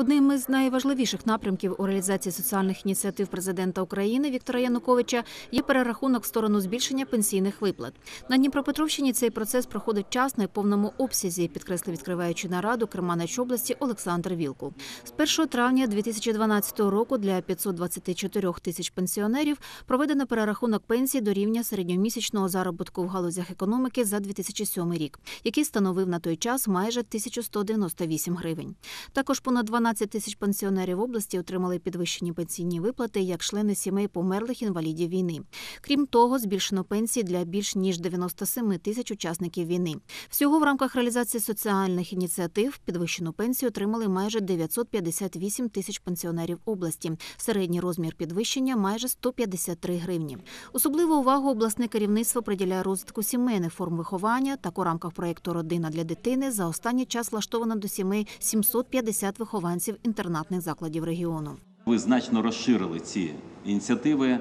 Одним із найважливіших напрямків у реалізації соціальних ініціатив президента України Віктора Януковича є перерахунок в сторону збільшення пенсійних виплат. На Дніпропетровщині цей процес проходить вчасно і повному обсязі, підкреслив відкриваючи нараду Керманач області Олександр Вілкул. З 1 травня 2012 року для 524 тисяч пенсіонерів проведено перерахунок пенсій до рівня середньомісячного заробітку в галузях економіки за 2007 рік, який становив на той час майже 1198 гривень. Також понад 12 тисяч пенсіонерів області отримали підвищені пенсійні виплати як члени сімей померлих інвалідів війни. Крім того, збільшено пенсії для більш ніж 97 тисяч учасників війни. Всього в рамках реалізації соціальних ініціатив підвищену пенсію отримали майже 958 тисяч пенсіонерів області. Середній розмір підвищення майже 153 гривні. Особливу увагу обласне керівництво приділяє розвитку сімейних форм виховання. Так у рамках проєкту Родина для дитини за останній час влаштовано до сімей 750 вихованців інтернатних закладів регіону. Ви значно розширили ці ініціативи,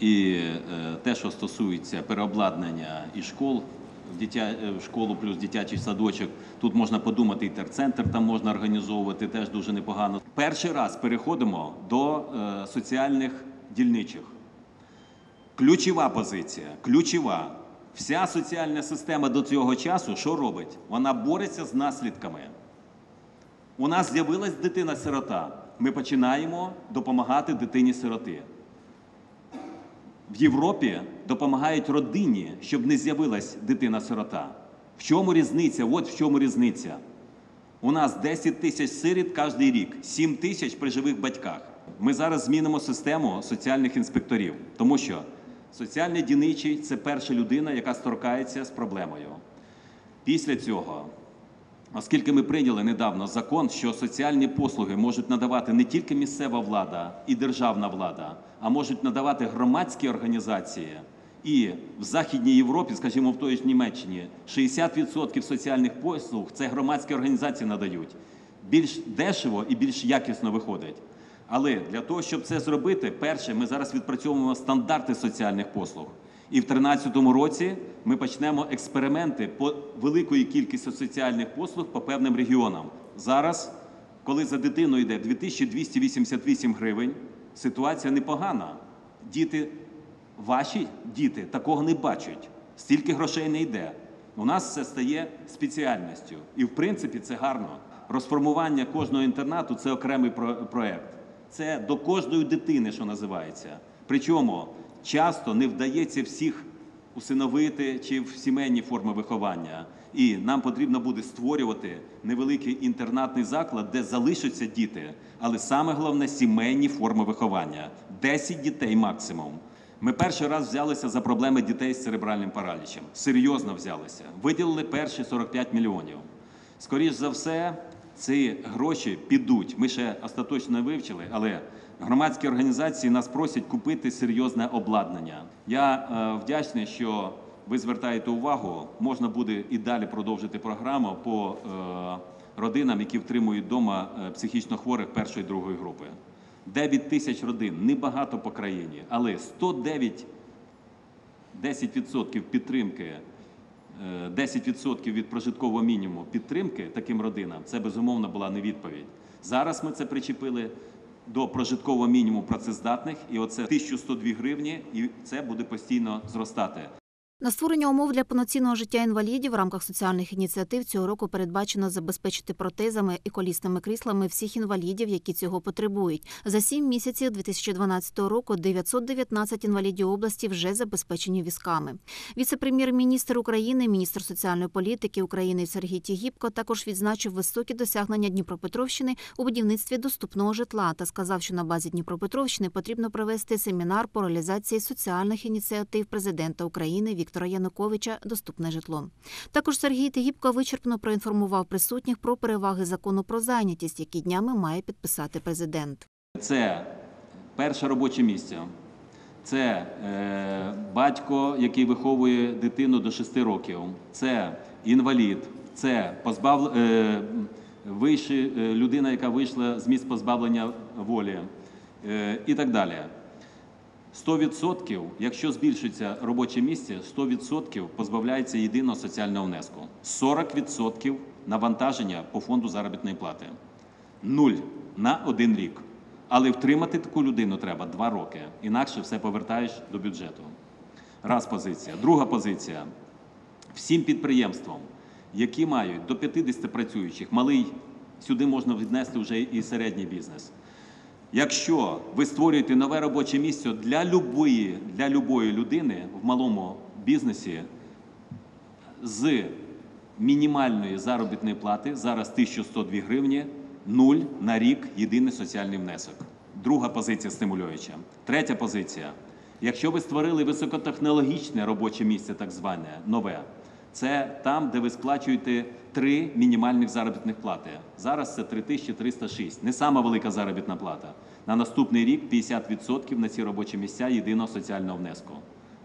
і е, те, що стосується переобладнання і школ, в е, школу плюс дитячий садочок, тут можна подумати, і терцентр там можна організовувати, теж дуже непогано. Перший раз переходимо до е, соціальних дільничих. Ключова позиція, ключова. Вся соціальна система до цього часу що робить? Вона бореться з наслідками. У нас з'явилась дитина-сирота. Ми починаємо допомагати дитині-сироти. В Європі допомагають родині, щоб не з'явилась дитина-сирота. В чому різниця? От в чому різниця. У нас 10 тисяч сиріт кожен рік, 7 тисяч при живих батьках. Ми зараз змінимо систему соціальних інспекторів, тому що соціальний дільничий це перша людина, яка сторкається з проблемою. Після цього Оскільки ми прийняли недавно закон, що соціальні послуги можуть надавати не тільки місцева влада і державна влада, а можуть надавати громадські організації. І в Західній Європі, скажімо, в той ж Німеччині, 60% соціальних послуг це громадські організації надають. Більш дешево і більш якісно виходить. Але для того, щоб це зробити, перше, ми зараз відпрацьовуємо стандарти соціальних послуг. І в 2013 році ми почнемо експерименти по великої кількості соціальних послуг по певним регіонам. Зараз, коли за дитиною йде 2288 гривень, ситуація непогана. Діти, ваші діти такого не бачать. Стільки грошей не йде. У нас це стає спеціальністю. І в принципі це гарно. Розформування кожного інтернату це окремий про- проект. Це до кожної дитини, що називається. Причому часто не вдається всіх усиновити чи в сімейні форми виховання. І нам потрібно буде створювати невеликий інтернатний заклад, де залишаться діти, але саме головне сімейні форми виховання 10 дітей максимум. Ми перший раз взялися за проблеми дітей з церебральним паралічем. Серйозно взялися. Виділили перші 45 мільйонів. Скоріш за все, ці гроші підуть. Ми ще остаточно не вивчили, але громадські організації нас просять купити серйозне обладнання. Я е, вдячний, що ви звертаєте увагу. Можна буде і далі продовжити програму по е, родинам, які втримують вдома е, психічно хворих першої другої групи. 9 тисяч родин, небагато по країні, але 109 10% підтримки, е, 10% від прожиткового мінімуму підтримки таким родинам це безумовно була не відповідь. Зараз ми це причепили до прожиткового мінімуму працездатних, і оце 1102 гривні, і це буде постійно зростати. На створення умов для повноцінного життя інвалідів в рамках соціальних ініціатив цього року передбачено забезпечити протезами і колісними кріслами всіх інвалідів, які цього потребують. За сім місяців 2012 року 919 інвалідів області вже забезпечені візками. Віце-прем'єр-міністр України, міністр соціальної політики України Сергій Тігіпко також відзначив високі досягнення Дніпропетровщини у будівництві доступного житла та сказав, що на базі Дніпропетровщини потрібно провести семінар по реалізації соціальних ініціатив президента України Віктора Януковича Доступне житло. Також Сергій Тигіпко вичерпно проінформував присутніх про переваги закону про зайнятість, які днями має підписати президент. Це перше робоче місце. Це е, батько, який виховує дитину до 6 років. Це інвалід, це позбав... е, вийши, е, людина, яка вийшла з місць позбавлення волі е, і так далі. 100%, якщо збільшується робоче місце, 100% позбавляється єдиного соціального внеску. 40% навантаження по фонду заробітної плати. Нуль. на один рік. Але втримати таку людину треба два роки, інакше все повертаєш до бюджету. Раз позиція. Друга позиція. Всім підприємствам, які мають до 50 працюючих, малий, сюди можна віднести вже і середній бізнес. Якщо ви створюєте нове робоче місце для любої, для любої людини в малому бізнесі з мінімальної заробітної плати, зараз 1102 гривні, нуль на рік єдиний соціальний внесок. Друга позиція стимулююча. Третя позиція. Якщо ви створили високотехнологічне робоче місце, так зване нове, це там, де ви сплачуєте три мінімальних заробітних плати. Зараз це 3306. Не сама велика заробітна плата. На наступний рік 50% на ці робочі місця єдиного соціального внеску.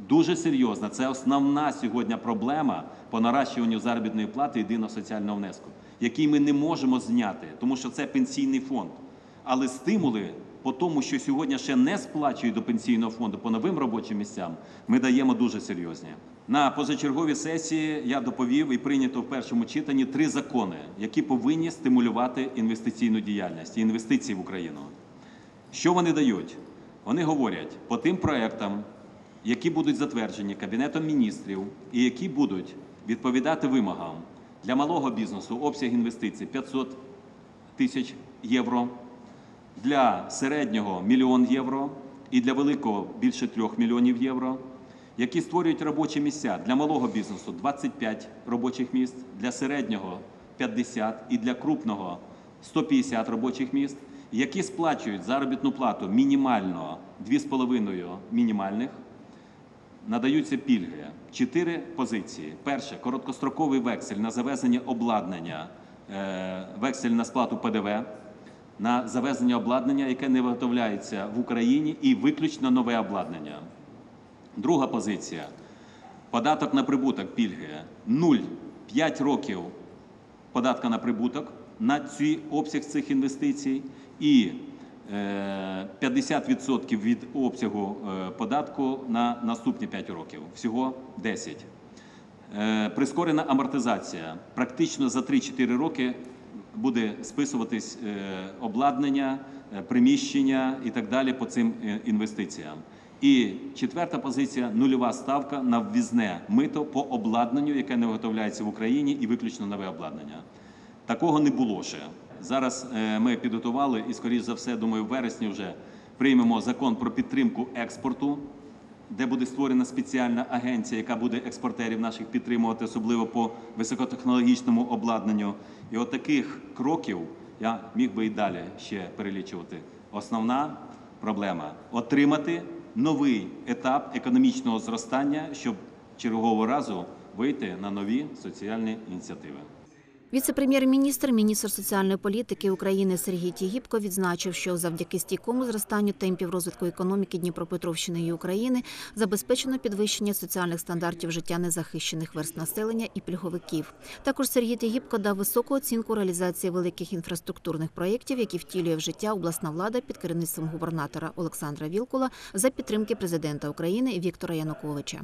Дуже серйозна. Це основна сьогодні проблема по наращуванню заробітної плати єдиного соціального внеску, який ми не можемо зняти, тому що це пенсійний фонд. Але стимули по тому, що сьогодні ще не сплачують до пенсійного фонду по новим робочим місцям, ми даємо дуже серйозні. На позачерговій сесії я доповів і прийнято в першому читанні три закони, які повинні стимулювати інвестиційну діяльність і інвестиції в Україну. Що вони дають? Вони говорять по тим проектам, які будуть затверджені Кабінетом міністрів і які будуть відповідати вимогам для малого бізнесу обсяг інвестицій 500 тисяч євро, для середнього мільйон євро і для великого більше 3 мільйонів євро, які створюють робочі місця для малого бізнесу 25 робочих місць, для середнього 50 і для крупного 150 робочих місць, які сплачують заробітну плату мінімально 2,5 мінімальних надаються пільги. Чотири позиції. Перше короткостроковий вексель на завезення обладнання, е, вексель на сплату ПДВ, на завезення обладнання, яке не виготовляється в Україні, і виключно нове обладнання. Друга позиція. Податок на прибуток пільги 0. 5 років податка на прибуток на цей обсяг цих інвестицій і е, 50% від обсягу е, податку на наступні 5 років. Всього 10. Е, Прискорена амортизація. Практично за 3-4 роки буде списуватись е, обладнання, е, приміщення і так далі по цим е, інвестиціям. І четверта позиція нульова ставка на ввізне мито по обладнанню, яке не виготовляється в Україні, і виключно нове обладнання. Такого не було ще. Зараз е, ми підготували і, скоріш за все, думаю, в вересні вже приймемо закон про підтримку експорту, де буде створена спеціальна агенція, яка буде експортерів наших підтримувати, особливо по високотехнологічному обладнанню. І от таких кроків я міг би і далі ще перелічувати. Основна проблема отримати новий етап економічного зростання, щоб чергового разу вийти на нові соціальні ініціативи. Віце-прем'єр-міністр, міністр соціальної політики України Сергій Тігіпко відзначив, що завдяки стійкому зростанню темпів розвитку економіки Дніпропетровщини і України забезпечено підвищення соціальних стандартів життя незахищених верст населення і пільговиків. Також Сергій Тігіпко дав високу оцінку реалізації великих інфраструктурних проєктів, які втілює в життя обласна влада під керівництвом губернатора Олександра Вілкула за підтримки президента України Віктора Януковича.